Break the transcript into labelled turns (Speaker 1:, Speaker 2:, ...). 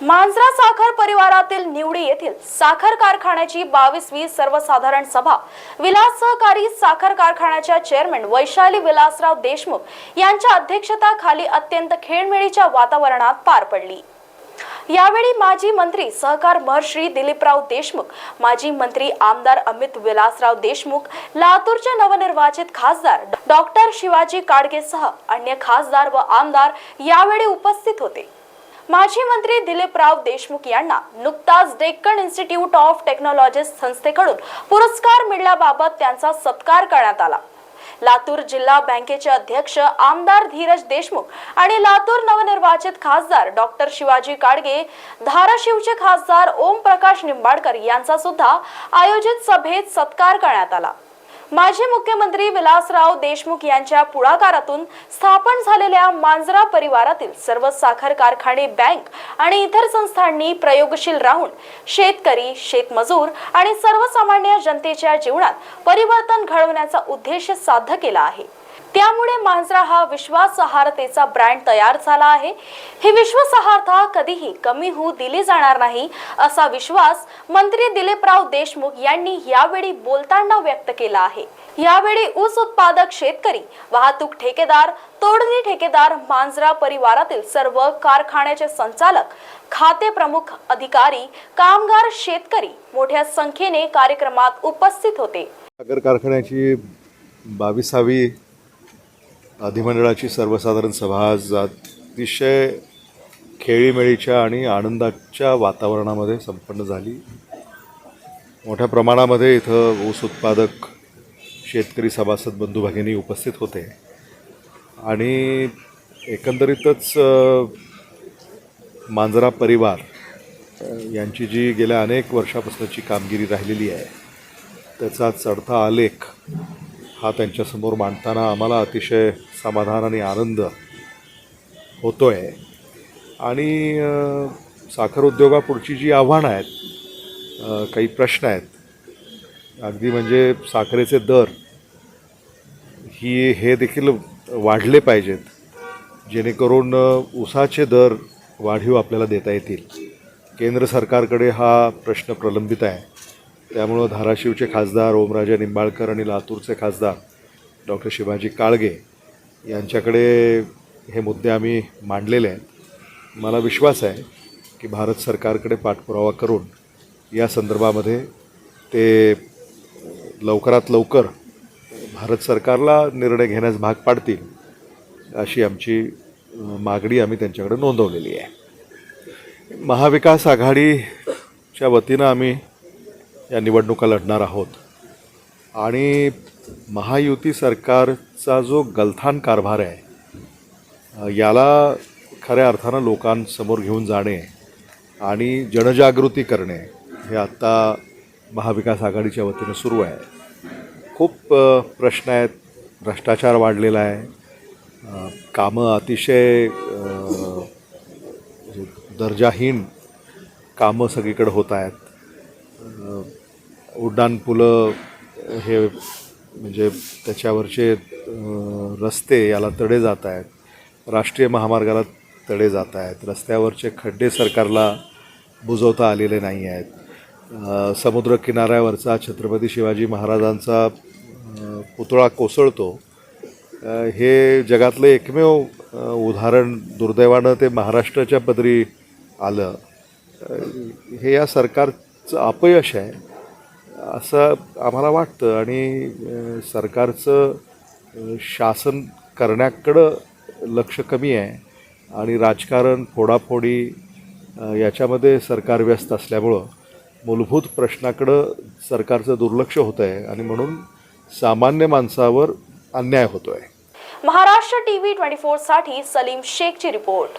Speaker 1: मांजरा साखर परिवारातील निवडी येथील साखर कारखान्याची बावीसवी सर्वसाधारण सभा. विलास सहकारी साखर कारखान्याच्या चेअरमन वैशाली विलासराव देशमुख यांच्या अध्यक्षताखाली अत्यंत खेळमेळीच्या वातावरणात पार पडली. यावेळी माजी मंत्री सहकार महर्षी दिलीपराव देशमुख माजी मंत्री आमदार अमित विलासराव देशमुख लातूरचे नवनिर्वाचित खासदार डॉक्टर शिवाजी काडगेसह अन्य खासदार व आमदार यावेळी उपस्थित होते. माजी मंत्री दिलीपराव देशमुख यांना नुकताच डेक्कन इन्स्टिट्यूट ऑफ टेक्नॉलॉजी संस्थेकडून पुरस्कार मिळाल्याबाबत त्यांचा सत्कार करण्यात आला. लातूर जिल्हा बँकेचे अध्यक्ष आमदार धीरज देशमुख आणि लातूर नवनिर्वाचित खासदार डॉक्टर शिवाजी काडगे धाराशिवचे खासदार ओम प्रकाश निंबाडकर यांचा सुद्धा आयोजित सभेत सत्कार करण्यात आला. माजी मुख्यमंत्री विलासराव देशमुख यांच्या पुढाकारातून स्थापन झालेल्या मांजरा परिवारातील सर्व साखर कारखाने बँक आणि इतर संस्थांनी प्रयोगशील राहून शेतकरी शेतमजूर आणि सर्वसामान्य जनतेच्या जीवनात परिवर्तन घडवण्याचा उद्देश साध्य केला आहे. त्यामुळे मांजरा हा विश्वासार्हतेचा ब्रँड तयार झाला आहे. ही विश्वासार्हता कधीही कमी होऊ दिली जाणार नाही असा विश्वास मंत्री दिलीपराव देशमुख यांनी यावेळी बोलताना व्यक्त केला आहे. यावेळी ऊस उत्पादक शेतकरी वाहतूक ठेकेदार तोडणी ठेकेदार मांजरा परिवारातील सर्व कारखान्याचे संचालक खाते प्रमुख अधिकारी कामगार शेतकरी मोठ्या संख्येने कार्यक्रमात उपस्थित होते.
Speaker 2: साखर कारखान्याची बावीसावी अधिमंडळाची सर्वसाधारण सभा आज अतिशय खेळीमेळीच्या आणि आनंदाच्या वातावरणामध्ये संपन्न झाली. मोठ्या प्रमाणामध्ये इथं ऊस उत्पादक शेतकरी सभासद बंधू भगिनी उपस्थित होते. आणि एकंदरीतच मांजरा परिवार यांची जी गेल्या अनेक वर्षापासूनची कामगिरी राहिलेली आहे त्याचा चढता आलेख हा त्यांच्यासमोर मांडताना आम्हाला अतिशय समाधान आणि आनंद होतो आहे आणि साखर उद्योगापुढची जी आव्हानं आहेत काही प्रश्न आहेत. अगदी म्हणजे साखरेचे दर ही हे देखील वाढले पाहिजेत जेणेकरून उसाचे दर वाढीव आपल्याला देता येतील. केंद्र सरकारकडे हा प्रश्न प्रलंबित आहे. त्यामुळं धाराशिवचे खासदार ओमराजे निंबाळकर आणि लातूरचे खासदार डॉक्टर शिवाजी काळगे यांच्याकडे हे मुद्दे आम्ही मांडलेले आहेत. मला विश्वास आहे की भारत सरकारकडे पाठपुरावा करून या संदर्भामध्ये ते लवकरात लवकर भारत सरकारला निर्णय घेण्यास भाग पाडतील अशी आमची मागणी आम्ही त्यांच्याकडे नोंदवलेली आहे. महाविकास आघाडीच्या वतीनं आम्ही या निवडणुका लढणार आहोत. आणि महायुती सरकारचा जो गलथान कारभार आहे याला खऱ्या अर्थानं लोकांसमोर घेऊन जाणे आणि जनजागृती करणे हे आत्ता महाविकास आघाडीच्या वतीनं सुरू आहे. खूप प्रश्न आहेत भ्रष्टाचार वाढलेला आहे कामं अतिशय दर्जाहीन कामं सगळीकडे होत आहेत. उड्डाणपुलं हे म्हणजे त्याच्यावरचे रस्ते याला तडे जात आहेत. राष्ट्रीय महामार्गाला तडे जात आहेत. रस्त्यावरचे खड्डे सरकारला बुजवता आलेले नाही आहेत. समुद्रकिनाऱ्यावरचा छत्रपती शिवाजी महाराजांचा पुतळा कोसळतो. हे जगातलं एकमेव उदाहरण दुर्दैवानं ते महाराष्ट्राच्या पदरी आलं. हे या सरकार चं अपयश आहे असं आम्हाला वाटतं. आणि सरकारचं शासन करण्याकडं लक्ष कमी आहे. आणि राजकारण फोडाफोडी याच्यामध्ये सरकार व्यस्त असल्यामुळं मूलभूत प्रश्नाकडं सरकारचं दुर्लक्ष होतं आहे. आणि म्हणून सामान्य माणसावर अन्याय होतो आहे
Speaker 1: महाराष्ट्र टी व्ही ट्वेंटी फोरसाठी सलीम शेखची रिपोर्ट.